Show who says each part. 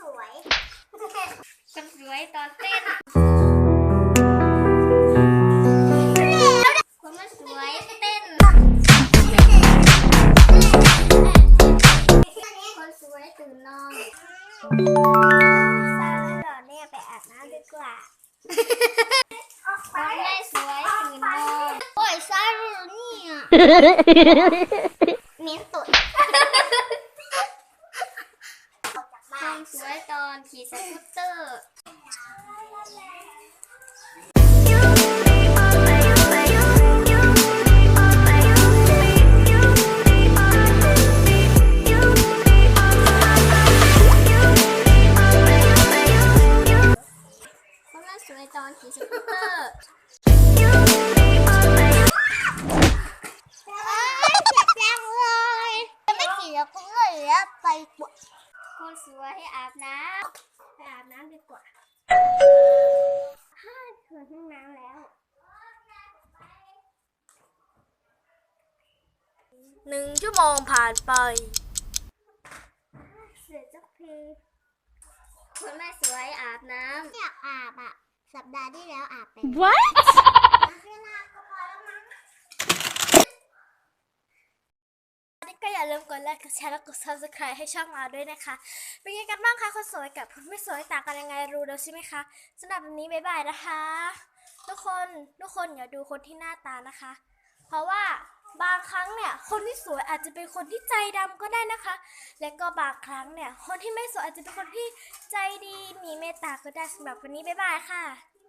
Speaker 1: สวย
Speaker 2: คนสวยตอนเต้นคนไม่สวยเต้นคนสวยตื่นนอน
Speaker 1: สร้างแล้วเหรอเนี่ยไปอาบน้ำดีกว่า
Speaker 2: คนไม่สวยตื่นนอนโอ้ยซาลูเนี่ย
Speaker 1: เน้นตุดออกจาก
Speaker 2: ค
Speaker 1: บ้าน
Speaker 2: นสวยตอนขี่สกูตเตอร์คนไมสวยตอนขี่สกูตเตอร์
Speaker 1: เอ้ยเจ็บจังเลยไม่ขี่แล้วก็เลยแล้วไปปวด
Speaker 2: คนสวยให้อาบน้
Speaker 1: ไปอาบน้ำดีกว่าฮ่าถึงห้องน้ำแล้ว
Speaker 3: หนึ่งชั่วโมงผ่านไป
Speaker 1: เสร็จสักทีำ
Speaker 2: คนไม่สวยอาบน้
Speaker 1: อยากอาบอะ สัปดาห์ที่แล้วอาบไป
Speaker 3: What
Speaker 1: เวลาก็พอแล้วมั้ง
Speaker 3: ก็ อย่าลืมกดไลค์กดแชร์และกด subscribe ให้ช่องเราด้วยนะคะ เป็นยังไงกันบ้างคะคนสวยกับคนไม่สวยต่างกันยังไงรู้แล้วใช่ไหมคะสำหรับวันนี้บ๊ายบายนะคะ ทุกคนทุกคนอย่าดูคนที่หน้าตานะคะ เพราะว่าบางครั้งเนี่ยคนที่สวยอาจจะเป็นคนที่ใจดำก็ได้นะคะ และก็บางครั้งเนี่ยคนที่ไม่สวยอาจจะเป็นคนที่ใจดีมีเมตตาก็ได้สำหรับวันนี้บ๊ายบายค่ะ